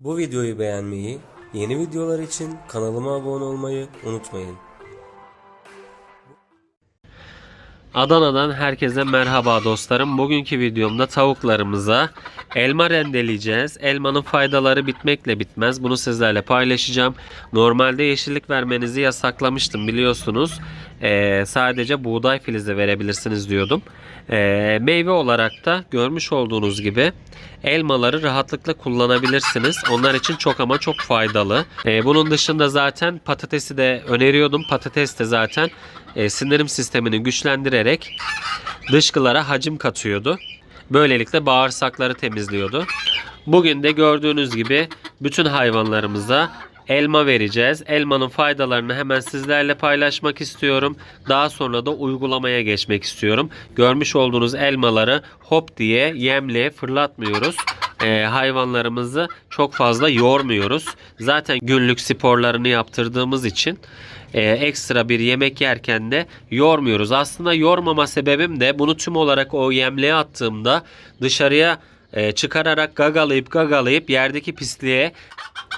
Bu videoyu beğenmeyi, yeni videolar için kanalıma abone olmayı unutmayın. Adana'dan herkese merhaba dostlarım. Bugünkü videomda tavuklarımıza elma rendeleyeceğiz. Elmanın faydaları bitmekle bitmez. Bunu sizlerle paylaşacağım. Normalde yeşillik vermenizi yasaklamıştım biliyorsunuz. Ee, sadece buğday filizi verebilirsiniz diyordum. Ee, meyve olarak da görmüş olduğunuz gibi elmaları rahatlıkla kullanabilirsiniz. Onlar için çok ama çok faydalı. Ee, bunun dışında zaten patatesi de öneriyordum. Patates de zaten e, sindirim sistemini güçlendirerek dışkılara hacim katıyordu. Böylelikle bağırsakları temizliyordu. Bugün de gördüğünüz gibi bütün hayvanlarımıza elma vereceğiz. Elmanın faydalarını hemen sizlerle paylaşmak istiyorum. Daha sonra da uygulamaya geçmek istiyorum. Görmüş olduğunuz elmaları hop diye yemle fırlatmıyoruz. Ee, hayvanlarımızı çok fazla yormuyoruz. Zaten günlük sporlarını yaptırdığımız için e, ekstra bir yemek yerken de yormuyoruz. Aslında yormama sebebim de bunu tüm olarak o yemliğe attığımda dışarıya e, çıkararak gagalayıp gagalayıp yerdeki pisliğe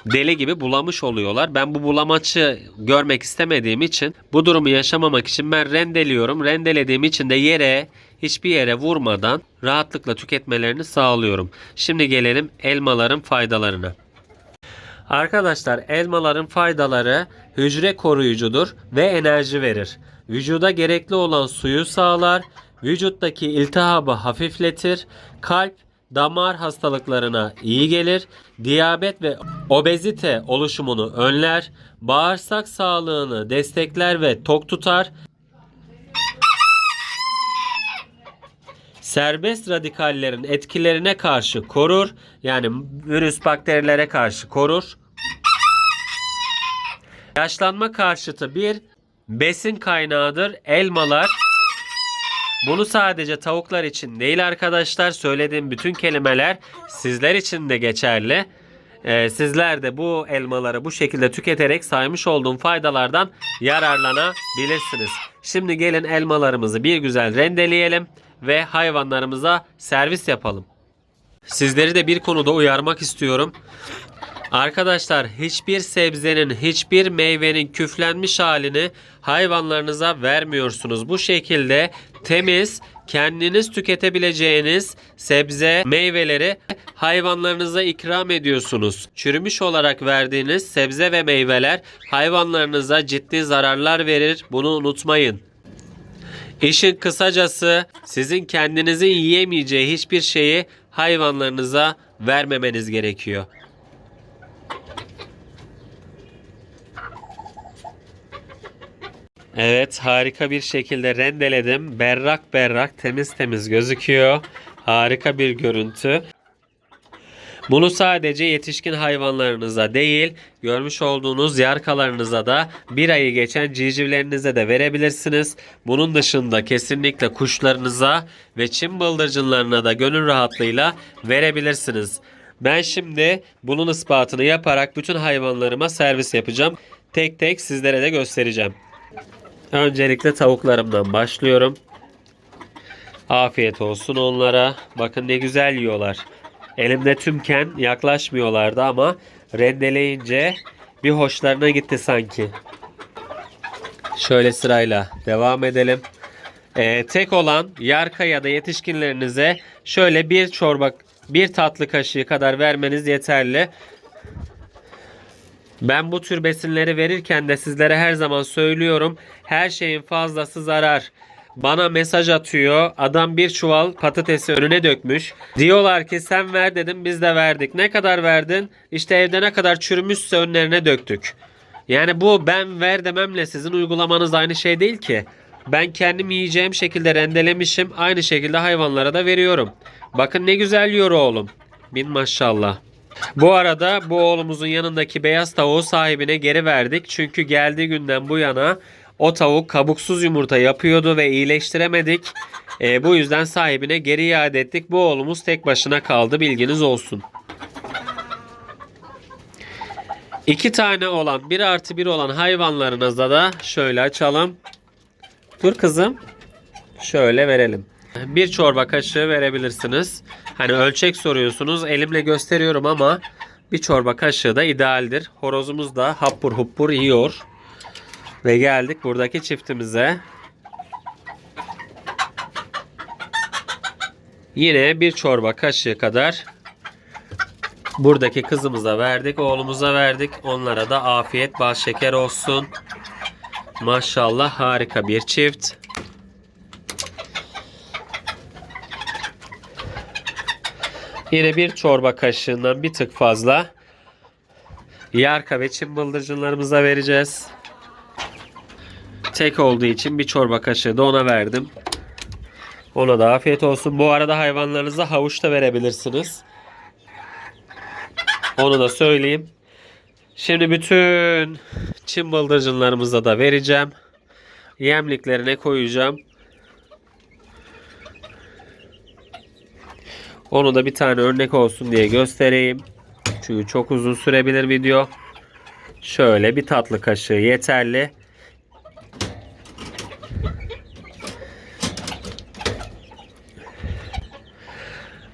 deli gibi bulamış oluyorlar. Ben bu bulamaçı görmek istemediğim için bu durumu yaşamamak için ben rendeliyorum. Rendelediğim için de yere hiçbir yere vurmadan rahatlıkla tüketmelerini sağlıyorum. Şimdi gelelim elmaların faydalarına. Arkadaşlar elmaların faydaları hücre koruyucudur ve enerji verir. Vücuda gerekli olan suyu sağlar, vücuttaki iltihabı hafifletir, kalp, damar hastalıklarına iyi gelir, diyabet ve obezite oluşumunu önler, bağırsak sağlığını destekler ve tok tutar, serbest radikallerin etkilerine karşı korur. Yani virüs bakterilere karşı korur. Yaşlanma karşıtı bir besin kaynağıdır. Elmalar bunu sadece tavuklar için değil arkadaşlar. Söylediğim bütün kelimeler sizler için de geçerli. Ee, sizler de bu elmaları bu şekilde tüketerek saymış olduğum faydalardan yararlanabilirsiniz. Şimdi gelin elmalarımızı bir güzel rendeleyelim ve hayvanlarımıza servis yapalım. Sizleri de bir konuda uyarmak istiyorum. Arkadaşlar hiçbir sebzenin, hiçbir meyvenin küflenmiş halini hayvanlarınıza vermiyorsunuz. Bu şekilde temiz, kendiniz tüketebileceğiniz sebze, meyveleri hayvanlarınıza ikram ediyorsunuz. Çürümüş olarak verdiğiniz sebze ve meyveler hayvanlarınıza ciddi zararlar verir. Bunu unutmayın. İşin kısacası sizin kendinizin yiyemeyeceği hiçbir şeyi hayvanlarınıza vermemeniz gerekiyor. Evet harika bir şekilde rendeledim. Berrak berrak temiz temiz gözüküyor. Harika bir görüntü. Bunu sadece yetişkin hayvanlarınıza değil, görmüş olduğunuz yarkalarınıza da bir ayı geçen civcivlerinize de verebilirsiniz. Bunun dışında kesinlikle kuşlarınıza ve çim bıldırcınlarına da gönül rahatlığıyla verebilirsiniz. Ben şimdi bunun ispatını yaparak bütün hayvanlarıma servis yapacağım. Tek tek sizlere de göstereceğim. Öncelikle tavuklarımdan başlıyorum. Afiyet olsun onlara. Bakın ne güzel yiyorlar. Elimde tümken yaklaşmıyorlardı ama rendeleyince bir hoşlarına gitti sanki. Şöyle sırayla devam edelim. Ee, tek olan yarka ya da yetişkinlerinize şöyle bir çorba bir tatlı kaşığı kadar vermeniz yeterli. Ben bu tür besinleri verirken de sizlere her zaman söylüyorum. Her şeyin fazlası zarar. Bana mesaj atıyor. Adam bir çuval patatesi önüne dökmüş. Diyorlar ki sen ver dedim biz de verdik. Ne kadar verdin? İşte evde ne kadar çürümüşse önlerine döktük. Yani bu ben ver dememle sizin uygulamanız aynı şey değil ki. Ben kendim yiyeceğim şekilde rendelemişim. Aynı şekilde hayvanlara da veriyorum. Bakın ne güzel yiyor oğlum. Bin maşallah. Bu arada bu oğlumuzun yanındaki beyaz tavuğu sahibine geri verdik. Çünkü geldiği günden bu yana o tavuk kabuksuz yumurta yapıyordu ve iyileştiremedik. Ee, bu yüzden sahibine geri iade ettik. Bu oğlumuz tek başına kaldı bilginiz olsun. İki tane olan bir artı bir olan hayvanlarınıza da şöyle açalım. Dur kızım. Şöyle verelim. Bir çorba kaşığı verebilirsiniz. Hani ölçek soruyorsunuz. Elimle gösteriyorum ama Bir çorba kaşığı da idealdir. Horozumuz da happur huppur yiyor. Ve geldik buradaki çiftimize. Yine bir çorba kaşığı kadar buradaki kızımıza verdik, oğlumuza verdik. Onlara da afiyet, bal şeker olsun. Maşallah harika bir çift. Yine bir çorba kaşığından bir tık fazla yarka ve çim bıldırcınlarımıza vereceğiz. Tek olduğu için bir çorba kaşığı da ona verdim. Ona da afiyet olsun. Bu arada hayvanlarınıza havuç da verebilirsiniz. Onu da söyleyeyim. Şimdi bütün çim bıldırcınlarımıza da vereceğim. Yemliklerine koyacağım. Onu da bir tane örnek olsun diye göstereyim. Çünkü çok uzun sürebilir video. Şöyle bir tatlı kaşığı yeterli.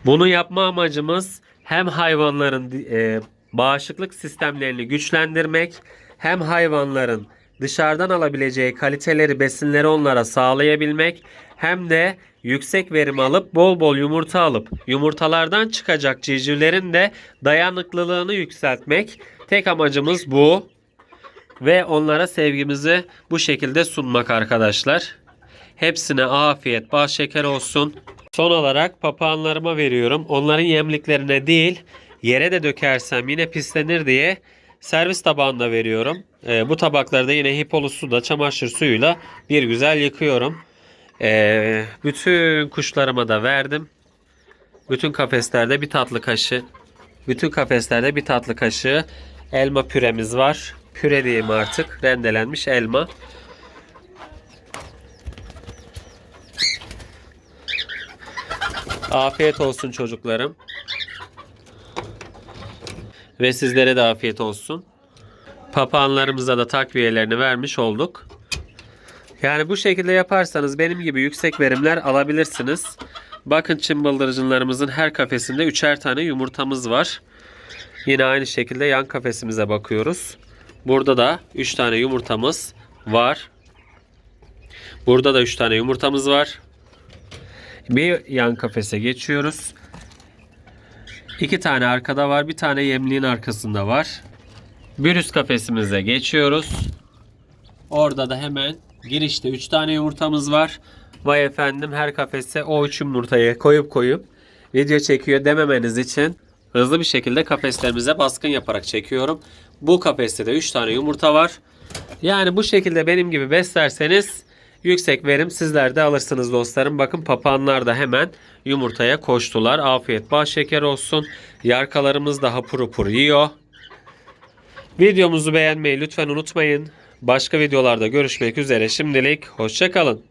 Bunu yapma amacımız hem hayvanların e, bağışıklık sistemlerini güçlendirmek hem hayvanların dışarıdan alabileceği kaliteleri besinleri onlara sağlayabilmek hem de yüksek verim alıp bol bol yumurta alıp yumurtalardan çıkacak civcivlerin de dayanıklılığını yükseltmek. Tek amacımız bu ve onlara sevgimizi bu şekilde sunmak arkadaşlar. Hepsine afiyet, bal şeker olsun. Son olarak papağanlarıma veriyorum. Onların yemliklerine değil, yere de dökersem yine pislenir diye servis tabağında veriyorum. Ee, bu tabakları da yine hipolu suda, çamaşır suyuyla bir güzel yıkıyorum. Ee, bütün kuşlarıma da verdim. Bütün kafeslerde bir tatlı kaşığı, bütün kafeslerde bir tatlı kaşığı elma püremiz var. Püre diyeyim artık. Rendelenmiş elma. Afiyet olsun çocuklarım. Ve sizlere de afiyet olsun. Papağanlarımıza da takviyelerini vermiş olduk. Yani bu şekilde yaparsanız benim gibi yüksek verimler alabilirsiniz. Bakın çim bıldırcınlarımızın her kafesinde üçer tane yumurtamız var. Yine aynı şekilde yan kafesimize bakıyoruz. Burada da 3 tane yumurtamız var. Burada da 3 tane yumurtamız var. Bir yan kafese geçiyoruz. İki tane arkada var. Bir tane yemliğin arkasında var. Bir üst kafesimize geçiyoruz. Orada da hemen girişte 3 tane yumurtamız var. Vay efendim her kafese o 3 yumurtayı koyup koyup video çekiyor dememeniz için hızlı bir şekilde kafeslerimize baskın yaparak çekiyorum. Bu kafeste de 3 tane yumurta var. Yani bu şekilde benim gibi beslerseniz yüksek verim sizler de alırsınız dostlarım. Bakın papağanlar da hemen yumurtaya koştular. Afiyet bal şeker olsun. Yarkalarımız da hapur hapur yiyor. Videomuzu beğenmeyi lütfen unutmayın. Başka videolarda görüşmek üzere. Şimdilik hoşçakalın.